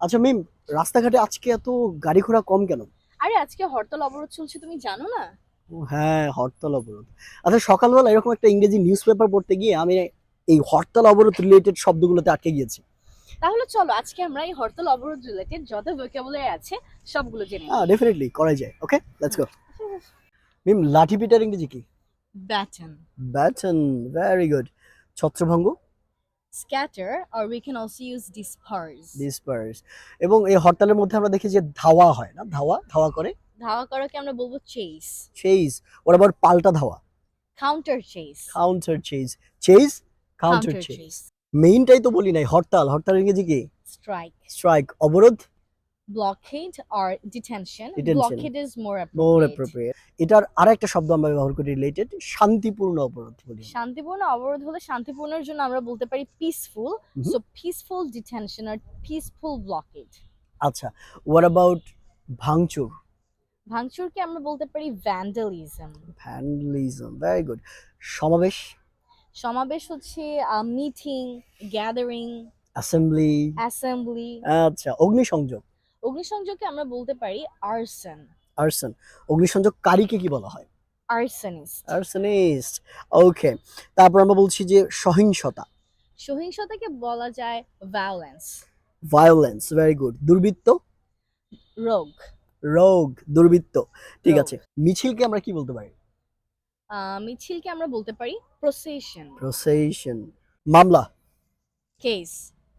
আচ্ছা মিম রাস্তাঘাটে আজকে এত গাড়ি ঘোড়া কম কেন? আরে আজকে হরতাল অবরোধ চলছে তুমি জানো না? ও হ্যাঁ হরতাল অবরোধ। আচ্ছা সকালবেলা এরকম একটা ইংরেজি নিউজ পেপার পড়তে গিয়ে আমি এই হরতাল অবরোধ রিলেটেড শব্দগুলোতে আটকে গিয়েছি। তাহলে চলো আজকে আমরা এই হরতাল অবরোধ রিলেটেড যত ভোকাবুলারি আছে সবগুলো জেনে হ্যাঁ ডেফিনেটলি করা যায় ওকে লেটস গো মিম লাঠি পিটার ইংরেজি কি? ব্যাটন। ব্যাটন ভেরি গুড ছত্রভঙ্গ? Scatter or we can also use disperse. Disperse. এবং এই হরতালের মধ্যে আমরা দেখি যে ধাওয়া হয় না? ধাওয়া? ধাওয়া করে? ধাওয়া করাকে আমরা বলব chase. চেজ ওর আবার পাল্টা ধাওয়া? Counter chase. Counter chase chase counter chase মেইনটাই তো বলি নাই হরতাল। হরতাল ইংরেজি কি? Strike. স্ট্রাইক অবরোধ? Blockade or detention, Detention. blockade is more more appropriate. Appropriate এটার আরেকটা শব্দ আমরা ব্যবহার করি রিলেটেড শান্তিপূর্ণ অবরোধ বলি শান্তিপূর্ণ অবরোধ হলে শান্তিপূর্ণের জন্য আমরা বলতে পারি পিসফুল. সো পিসফুল ডিটেনশন আর পিসফুল ব্লকেড আচ্ছা ওয়াট অ্যাবাউট ভাঙচুর? ভাঙচুরকে আমরা বলতে পারি ভ্যান্ডালিজম ভ্যান্ডালিজম ভেরি গুড সমাবেশ? সমাবেশ হচ্ছে মিটিং গ্যাদারিং অ্যাসেম্বলি অ্যাসেম্বলি আচ্ছা অগ্নিসংযোগ? অগ্নিসংযোগকে আমরা বলতে পারি আর্সন আর্সন অগ্নিসংযোগকারীকে কি বলা হয়? আর্সনিস্ট আর্সনিস্ট ওকে তারপর আমরা বলছি যে সহিংসতা। সহিংসতাকে বলা যায় ভায়োলেন্স ভায়োলেন্স ভেরি গুড দুর্বৃত্ত? রোগ রোগ দুর্বৃত্ত। ঠিক আছে। মিছিলকে আমরা কি বলতে পারি? মিছিলকে আমরা বলতে পারি প্রসেশন প্রসেশন মামলা। কেস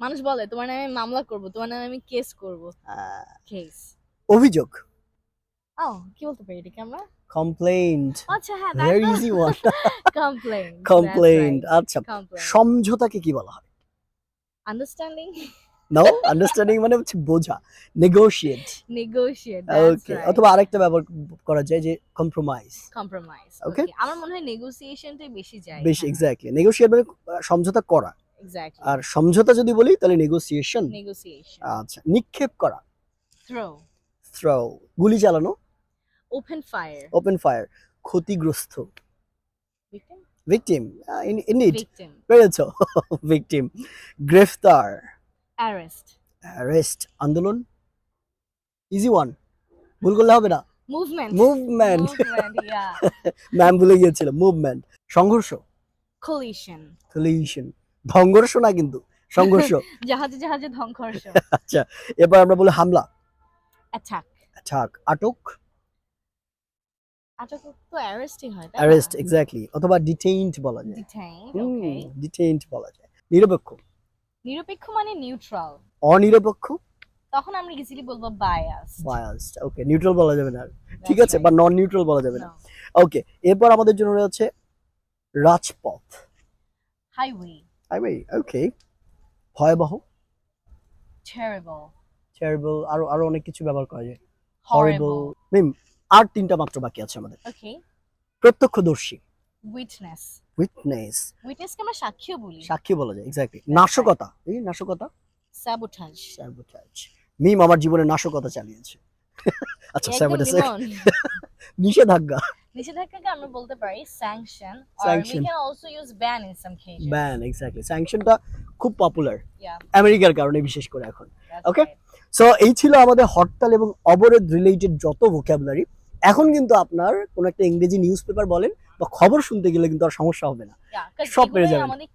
মানুষ বলে তোমার নামে আমি মামলা করব তোমার নামে আমি কেস করব। কেস অভিযোগ। ও কি বলতে পারি এটাকে আমরা? কমপ্লেইন্ট আচ্ছা হ্যাঁ very easy one complain complaint আচ্ছা সমঝোতাকে কি বলা হয়? আন্ডারস্ট্যান্ডিং নো আন্ডারস্ট্যান্ডিং মানে হচ্ছে বোঝা নেগোশিয়েট নেগোশিয়েট ওকে অথবা আরেকটা ব্যবহার করা যায় যে কম্প্রোমাইজ কম্প্রোমাইজ ওকে আমার মনে হয় নেগোসিয়েশনটাই বেশি যায় বেশ এক্স্যাক্টলি নেগোশিয়েট মানে সমঝোতা করা। আর সমঝোতা যদি বলি তাহলে নেগোসিয়েশন আচ্ছা নিক্ষেপ করা। থ্রো থ্রো গুলি চালানো। ওপেন ফায়ার ওপেন ফায়ার ক্ষতিগ্রস্ত। ভিকটিম ইনডিড ভিকটিম পেরেছ। ভিকটিম গ্রেফতার। অ্যারেস্ট অ্যারেস্ট আন্দোলন। ইজি ওয়ান ভুল করলে হবে না। মুভমেন্ট মুভমেন্ট মুভমেন্ট ম্যাম ভুলে গিয়েছিল। মুভমেন্ট সংঘর্ষ। কোলিশন কলিশন সংঘর্ষ না কিন্তু সংঘর্ষ। জাহাজে জাহাজে ধ্বংস আচ্ছা এবার আমরা বলি হামলা। অ্যাটাক আঠাক আটক? আটক তো অ্যারেস্টই হয় তাই অ্যারেস্ট এক্স্যাক্টলি অথবা ডিটেইনড বলা যায়। ডিটেইনড ওকে ডিটেইনড বলা যায়। নিরপেক্ষ? নিরপেক্ষ মানে নিউট্রাল অনিরপেক্ষ? তখন আমরা ইজিলি বলব বায়াস বায়াসড ওকে নিউট্রাল বলা যাবে না ঠিক আছে বা নন নিউট্রাল বলা যাবে না। ওকে এরপর আমাদের জন্য রয়েছে রাজপথ। হাইওয়ে হাইওয়ে ওকে ভয়াবহ? টেরিবল টেরিবল আরও আরও অনেক কিছু ব্যবহার করা যায়। হরিবল মিম আর তিনটা মাত্র বাকি আছে আমাদের। ওকে প্রত্যক্ষদর্শী। উইটনেস উইটনেস উইটনেসকে আমরা সাক্ষীও বলি। সাক্ষী বলা যায় এক্স্যাক্টলি নাশকতা। এই নাশকতা? স্যাবোটাজ স্যাবোটাজ মিম আমার জীবনে নাশকতা চালিয়েছে। আচ্ছা স্যাবোটাজ নিষেধাজ্ঞা। নিষেধাজ্ঞাকে আমরা বলতে পারি sanction or we Sanction. can also use ban in some cases. Ban exactly স্যাংশনটা খুব পপুলার yeah. আমেরিকার কারণে বিশেষ করে এখন। That's Okay. right. সো এই ছিল আমাদের হরতাল এবং অবরোধ রিলেটেড যত ভোকাবুলারি এখন কিন্তু আপনার কোন একটা ইংরেজি নিউজ পেপার বলেন বা খবর শুনতে গেলে কিন্তু আর সমস্যা হবে না। Yeah, 'cause সব পেরে এগুলোই যাবেন। আমাদের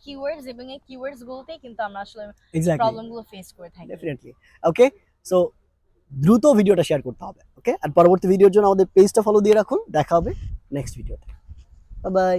এবং এই কিওয়ার্ডস গুলোতে কিন্তু আমরা আসলে এক্স্যাক্টলি প্রবলেমগুলো ফেস করে থাকি। ডেফিনেটলি ওকে সো দ্রুত ভিডিওটা শেয়ার করতে হবে ওকে আর পরবর্তী ভিডিওর জন্য আমাদের পেজটা ফলো দিয়ে রাখুন, দেখা হবে নেক্সট ভিডিওতে বাই